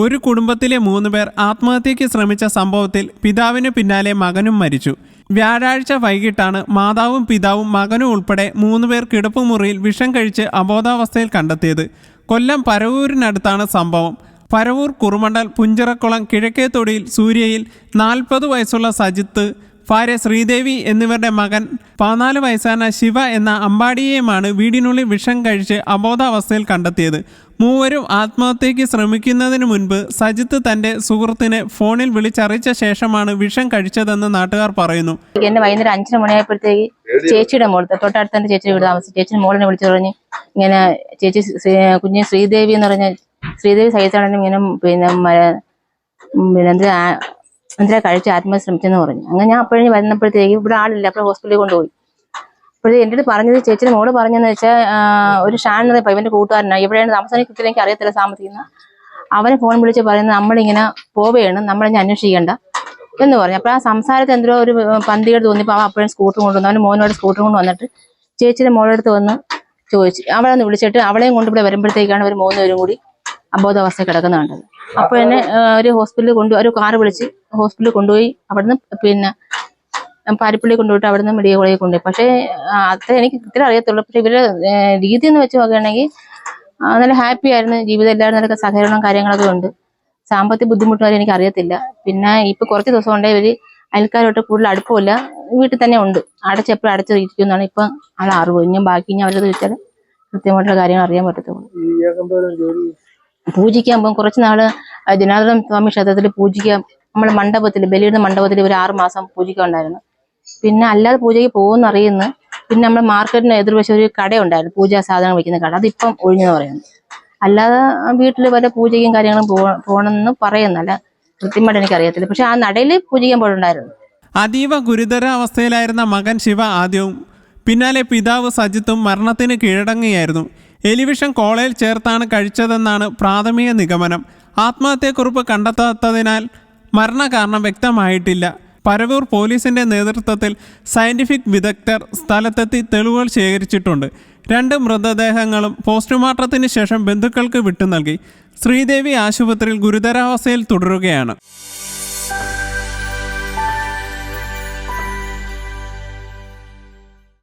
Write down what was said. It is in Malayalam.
ഒരു കുടുംബത്തിലെ മൂന്ന് പേർ ആത്മഹത്യയ്ക്ക് ശ്രമിച്ച സംഭവത്തിൽ പിതാവിന് പിന്നാലെ മകനും മരിച്ചു. വ്യാഴാഴ്ച വൈകിട്ടാണ് മാതാവും പിതാവും മകനും ഉൾപ്പെടെ മൂന്ന് പേർ കിടപ്പുമുറിയിൽ വിഷം കഴിച്ച് അബോധാവസ്ഥയിൽ കണ്ടെത്തിയത്. കൊല്ലം പരവൂരിനടുത്താണ് സംഭവം. പരവൂർ കുറുമണ്ടൽ പുഞ്ചിറക്കുളം കിഴക്കേത്തൊടിയിൽ സൂര്യയിൽ നാൽപ്പത് വയസ്സുള്ള സജിത്ത് ഭാര്യ ശ്രീദേവി എന്നിവരുടെ മകൻ പതിനാല് വയസ്സാന ശിവ എന്ന അമ്പാടിയെയുമാണ് വീടിനുള്ളിൽ വിഷം കഴിച്ച് അബോധാവസ്ഥയിൽ കണ്ടെത്തിയത്. മൂവരും ആത്മഹത്യയ്ക്ക് ശ്രമിക്കുന്നതിന് മുൻപ് സജിത്ത് തന്റെ സുഹൃത്തിനെ ഫോണിൽ വിളിച്ചറിയിച്ച ശേഷമാണ് വിഷം കഴിച്ചതെന്ന് നാട്ടുകാർ പറയുന്നു. എന്നെ വൈകുന്നേരം അഞ്ചര മണിയായപ്പോഴത്തേക്ക് ചേച്ചിയുടെ മോൾ തൊട്ടടുത്ത് ചേച്ചിയുടെ വീട് താമസിച്ചു. ചേച്ചി മോളിനെ വിളിച്ചു പറഞ്ഞ് ഇങ്ങനെ ചേച്ചി കുഞ്ഞ് ശ്രീദേവി എന്ന് പറഞ്ഞ ശ്രീദേവി സഹിച്ചാണെങ്കിലും ഇങ്ങനെ പിന്നെ പിന്നെ എന്തിനാ കഴിച്ച് ആത്മഹത്യ ശ്രമിച്ചെന്ന് പറഞ്ഞു. അങ്ങനെ ഞാൻ അപ്പോഴും വരുന്നപ്പോഴത്തേക്ക് ഇവിടെ ആളില്ല. അപ്പോൾ ഹോസ്പിറ്റലിൽ കൊണ്ടുപോയി. അപ്പോഴേ എന്റെ അടുത്ത് പറഞ്ഞത് ചേച്ചിയുടെ മോൾ പറഞ്ഞെന്ന് വെച്ചാൽ ഒരു ഷാൻ പറയുമ്പോൾ ഇവന്റെ കൂട്ടുകാരനാണ് എവിടെയാണ് താമസം? കിട്ടില്ല എനിക്ക് അറിയത്തില്ല താമസിക്കുന്ന. അവനെ ഫോൺ വിളിച്ച് പറയുന്നത് നമ്മളിങ്ങനെ പോവുകയാണ്. നമ്മളിനി അന്വേഷിക്കേണ്ട എന്ന് പറഞ്ഞു. അപ്പോൾ ആ സംസാരത്തിൽ എന്തോ ഒരു പന്തികേട് തോന്നിയപ്പോൾ അവൻ അപ്പോഴും സ്കൂട്ടർ കൊണ്ടുവന്നു. അവന്റെ മോനോട് സ്കൂട്ടർ കൊണ്ട് വന്നിട്ട് ചേച്ചിയുടെ മോളെടുത്ത് വന്ന് ചോദിച്ചു. അവളെ ഒന്ന് വിളിച്ചിട്ട് അവളെയും കൊണ്ട് ഇവിടെ വരുമ്പോഴത്തേക്കാണ് ഒരു മൂന്നുപേരും കൂടി അബോധാവസ്ഥ കിടക്കുന്ന കണ്ടത് അപ്പൊ എന്നെ ഒരു ഹോസ്പിറ്റലിൽ കൊണ്ടു ഒരു കാറ് വിളിച്ച് ഹോസ്പിറ്റലിൽ കൊണ്ടുപോയി അവിടുന്ന് പിന്നെ പാരിപ്പള്ളി കൊണ്ടുപോയിട്ട് അവിടുന്ന് മെഡിക്കൽ കോളേജിൽ കൊണ്ടുപോയി. പക്ഷേ അത് എനിക്ക് ഇത്ര അറിയത്തുള്ളൂ. പക്ഷെ ഇവരുടെ രീതി എന്ന് വെച്ച് നോക്കുകയാണെങ്കിൽ നല്ല ഹാപ്പി ആയിരുന്നു. ജീവിതം എല്ലാവരും നല്ല സഹകരണവും കാര്യങ്ങളൊക്കെ ഉണ്ട്. സാമ്പത്തിക ബുദ്ധിമുട്ടുകാരും എനിക്ക് അറിയത്തില്ല. പിന്നെ ഇപ്പൊ കുറച്ച് ദിവസം കൊണ്ടേ ഇവർ അയൽക്കാരോട്ട് കൂടുതൽ അടുപ്പമില്ല. വീട്ടിൽ തന്നെ ഉണ്ട്. അടച്ചെപ്പോഴും അടച്ചു ഇരിക്കുന്നതാണ് ഇപ്പൊ ആൾ അറിവ്. ഇനിയും ബാക്കി ഇനി അവരത് ചോദിച്ചാൽ കൃത്യമായിട്ടുള്ള കാര്യങ്ങൾ അറിയാൻ പറ്റത്തുള്ളൂ. പൂജിക്കാൻ പോകും. കുറച്ച് നാൾ ജനാർദ്ദനം സ്വാമി ക്ഷേത്രത്തിൽ പൂജിക്കാൻ നമ്മളെ മണ്ഡപത്തിൽ ബലിയുടെ മണ്ഡപത്തിൽ ഒരു ആറ് മാസം പൂജിക്കാൻ ഉണ്ടായിരുന്നു പിന്നെ അല്ലാതെ പൂജയ്ക്ക് പോകുമെന്ന് അറിയുന്നു. പിന്നെ നമ്മൾ മാർക്കറ്റിന് എതിർവശം ഒരു കടയുണ്ടായിരുന്നു. പൂജാ സാധനങ്ങൾ വയ്ക്കുന്ന കട. അതിപ്പം ഒഴിഞ്ഞെന്ന് പറയുന്നു. അല്ലാതെ വീട്ടിൽ വല്ല പൂജയും കാര്യങ്ങളും പോകണമെന്ന് പറയുന്നല്ല കൃത്യമായിട്ട് എനിക്ക് അറിയത്തില്ല പക്ഷെ ആ നടയിൽ പൂജിക്കാൻ പോയിട്ടുണ്ടായിരുന്നു. അതീവ ഗുരുതരാവസ്ഥയിലായിരുന്ന മകൻ ശിവ ആദ്യവും പിന്നാലെ പിതാവ് സജിത്തും മരണത്തിന് കീഴടങ്ങുകയായിരുന്നു. എലിവിഷൻ കോളയിൽ ചേർത്താണ് കഴിച്ചതെന്നാണ് പ്രാഥമിക നിഗമനം. ആത്മഹത്യക്കുറിപ്പ് കണ്ടെത്താത്തതിനാൽ മരണകാരണം വ്യക്തമായിട്ടില്ല. പരവൂർ പോലീസിന്റെ നേതൃത്വത്തിൽ സയന്റിഫിക് വിദഗ്ധർ സ്ഥലത്തെത്തി തെളിവുകൾ ശേഖരിച്ചിട്ടുണ്ട്. രണ്ട് മൃതദേഹങ്ങളും പോസ്റ്റ്മോർട്ടത്തിന് ശേഷം ബന്ധുക്കൾക്ക് വിട്ടു നൽകി ശ്രീദേവി ആശുപത്രിയിൽ ഗുരുതരാവസ്ഥയിൽ തുടരുകയാണ്.